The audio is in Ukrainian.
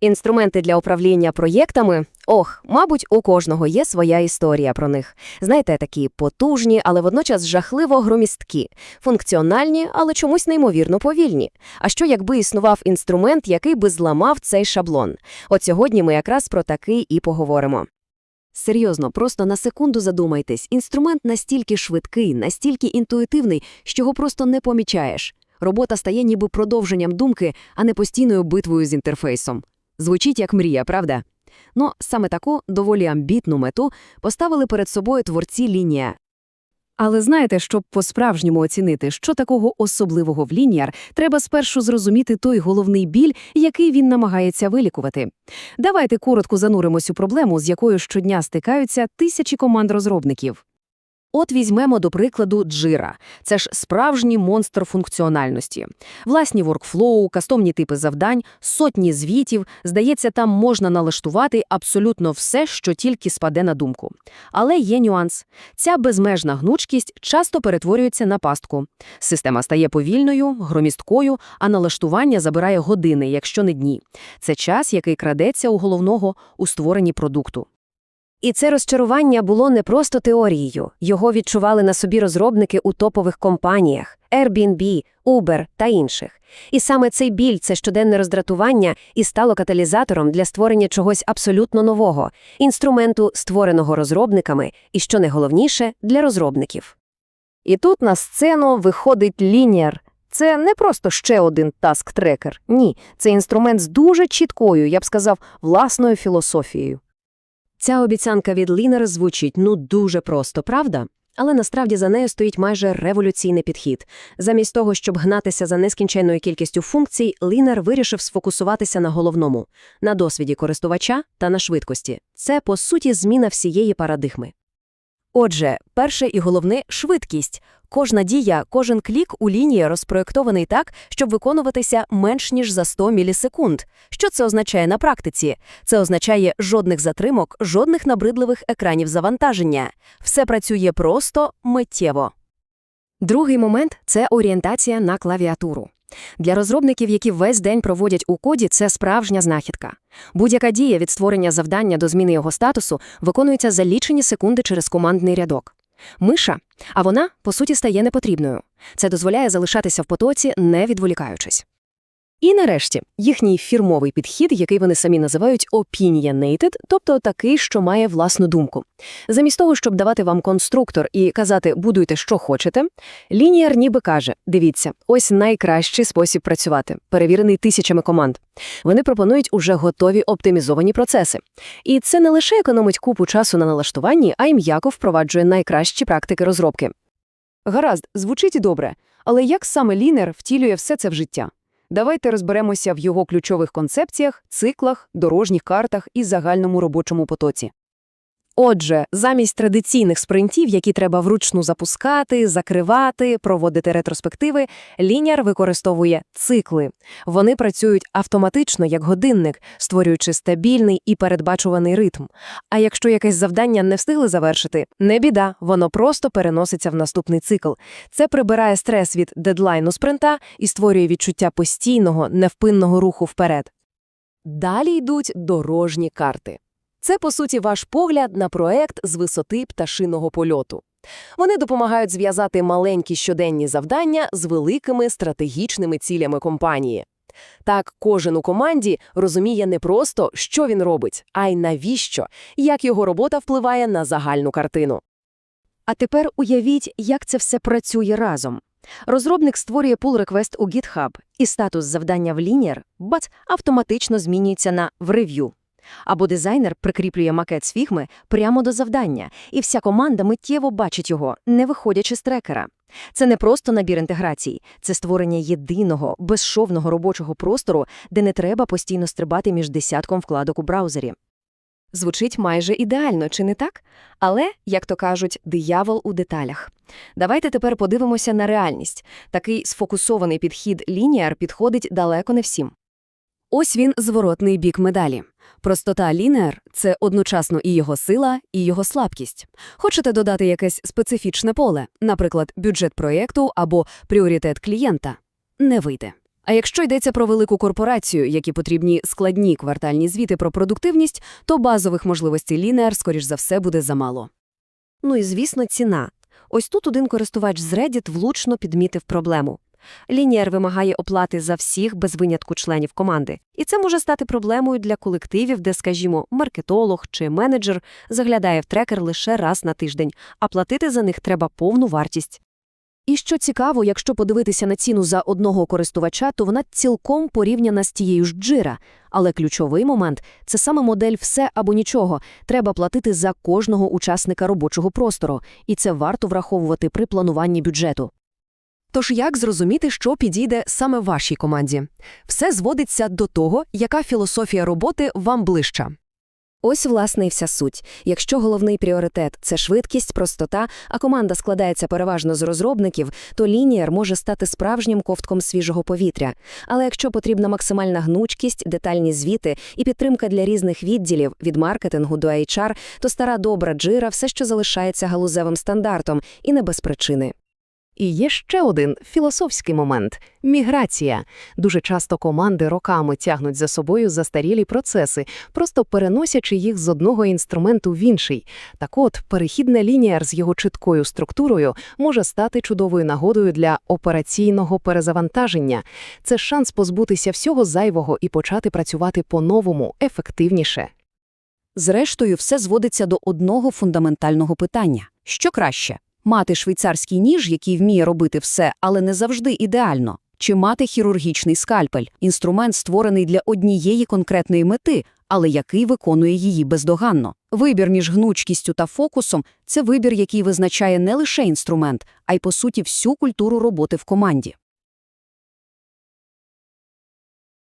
Інструменти для управління проєктами? Ох, мабуть, у кожного є своя історія про них. Знаєте, такі потужні, але водночас жахливо громісткі, функціональні, але чомусь неймовірно повільні. А що якби існував інструмент, який би зламав цей шаблон? От сьогодні ми якраз про такий і поговоримо. Серйозно, просто на секунду задумайтесь, інструмент настільки швидкий, настільки інтуїтивний, що його просто не помічаєш. Робота стає ніби продовженням думки, а не постійною битвою з інтерфейсом. Звучить як мрія, правда? Ну, саме таку доволі амбітну мету поставили перед собою творці лінія. Але знаєте, щоб по-справжньому оцінити, що такого особливого в лініар, треба спершу зрозуміти той головний біль, який він намагається вилікувати. Давайте коротко зануримось у проблему, з якою щодня стикаються тисячі команд розробників. От візьмемо до прикладу Jira. Це ж справжній монстр функціональності. Власні воркфлоу, кастомні типи завдань, сотні звітів. Здається, там можна налаштувати абсолютно все, що тільки спаде на думку. Але є нюанс. Ця безмежна гнучкість часто перетворюється на пастку. Система стає повільною, громісткою, а налаштування забирає години, якщо не дні. Це час, який крадеться у головного у створенні продукту. І це розчарування було не просто теорією. Його відчували на собі розробники у топових компаніях Airbnb, Uber та інших. І саме цей біль, це щоденне роздратування, і стало каталізатором для створення чогось абсолютно нового – інструменту, створеного розробниками, і, що найголовніше, для розробників. І тут на сцену виходить лініар. Це не просто ще один таск-трекер. Ні, це інструмент з дуже чіткою, я б сказав, власною філософією. Ця обіцянка від Лінер звучить ну дуже просто, правда? Але насправді за нею стоїть майже революційний підхід. Замість того, щоб гнатися за нескінченною кількістю функцій, Лінер вирішив сфокусуватися на головному – на досвіді користувача та на швидкості. Це, по суті, зміна всієї парадигми. Отже, перше і головне – швидкість. Кожна дія, кожен клік у лінії розпроєктований так, щоб виконуватися менш ніж за 100 мілісекунд. Що це означає на практиці? Це означає жодних затримок, жодних набридливих екранів завантаження. Все працює просто, миттєво. Другий момент – це орієнтація на клавіатуру. Для розробників, які весь день проводять у коді, це справжня знахідка. Будь-яка дія від створення завдання до зміни його статусу виконується за лічені секунди через командний рядок. Миша, а вона, по суті, стає непотрібною. Це дозволяє залишатися в потоці, не відволікаючись. І нарешті їхній фірмовий підхід, який вони самі називають opinionated, тобто такий, що має власну думку. Замість того, щоб давати вам конструктор і казати «будуйте, що хочете», лініар ніби каже «дивіться, ось найкращий спосіб працювати, перевірений тисячами команд». Вони пропонують уже готові оптимізовані процеси. І це не лише економить купу часу на налаштуванні, а й м'яко впроваджує найкращі практики розробки. Гаразд, звучить і добре, але як саме лінер втілює все це в життя? Давайте розберемося в його ключових концепціях, циклах, дорожніх картах і загальному робочому потоці. Отже, замість традиційних спринтів, які треба вручну запускати, закривати, проводити ретроспективи, лініар використовує цикли. Вони працюють автоматично, як годинник, створюючи стабільний і передбачуваний ритм. А якщо якесь завдання не встигли завершити, не біда, воно просто переноситься в наступний цикл. Це прибирає стрес від дедлайну спринта і створює відчуття постійного, невпинного руху вперед. Далі йдуть дорожні карти. Це, по суті, ваш погляд на проект з висоти пташиного польоту. Вони допомагають зв'язати маленькі щоденні завдання з великими стратегічними цілями компанії. Так, кожен у команді розуміє не просто, що він робить, а й навіщо, як його робота впливає на загальну картину. А тепер уявіть, як це все працює разом. Розробник створює pull request у GitHub, і статус завдання в Linear, бац, автоматично змінюється на в рев'ю. Або дизайнер прикріплює макет з фігми прямо до завдання, і вся команда миттєво бачить його, не виходячи з трекера. Це не просто набір інтеграцій, це створення єдиного, безшовного робочого простору, де не треба постійно стрибати між десятком вкладок у браузері. Звучить майже ідеально, чи не так? Але, як то кажуть, диявол у деталях. Давайте тепер подивимося на реальність. Такий сфокусований підхід лініар підходить далеко не всім. Ось він зворотний бік медалі. Простота лінеар – це одночасно і його сила, і його слабкість. Хочете додати якесь специфічне поле, наприклад, бюджет проєкту або пріоритет клієнта? Не вийде. А якщо йдеться про велику корпорацію, які потрібні складні квартальні звіти про продуктивність, то базових можливостей Linear, скоріш за все, буде замало. Ну і, звісно, ціна. Ось тут один користувач з Reddit влучно підмітив проблему. Linear вимагає оплати за всіх без винятку членів команди. І це може стати проблемою для колективів, де, скажімо, маркетолог чи менеджер заглядає в трекер лише раз на тиждень, а платити за них треба повну вартість. І що цікаво, якщо подивитися на ціну за одного користувача, то вона цілком порівняна з тією ж джира. Але ключовий момент – це саме модель «все або нічого». Треба платити за кожного учасника робочого простору, і це варто враховувати при плануванні бюджету. Тож як зрозуміти, що підійде саме вашій команді? Все зводиться до того, яка філософія роботи вам ближча. Ось, власне, і вся суть. Якщо головний пріоритет – це швидкість, простота, а команда складається переважно з розробників, то лінієр може стати справжнім ковтком свіжого повітря. Але якщо потрібна максимальна гнучкість, детальні звіти і підтримка для різних відділів – від маркетингу до HR, то стара добра джира все ще залишається галузевим стандартом і не без причини. І є ще один філософський момент – міграція. Дуже часто команди роками тягнуть за собою застарілі процеси, просто переносячи їх з одного інструменту в інший. Так от, перехідна лініар з його чіткою структурою може стати чудовою нагодою для операційного перезавантаження. Це шанс позбутися всього зайвого і почати працювати по-новому, ефективніше. Зрештою, все зводиться до одного фундаментального питання. Що краще? Мати швейцарський ніж, який вміє робити все, але не завжди ідеально? Чи мати хірургічний скальпель – інструмент, створений для однієї конкретної мети, але який виконує її бездоганно? Вибір між гнучкістю та фокусом – це вибір, який визначає не лише інструмент, а й, по суті, всю культуру роботи в команді.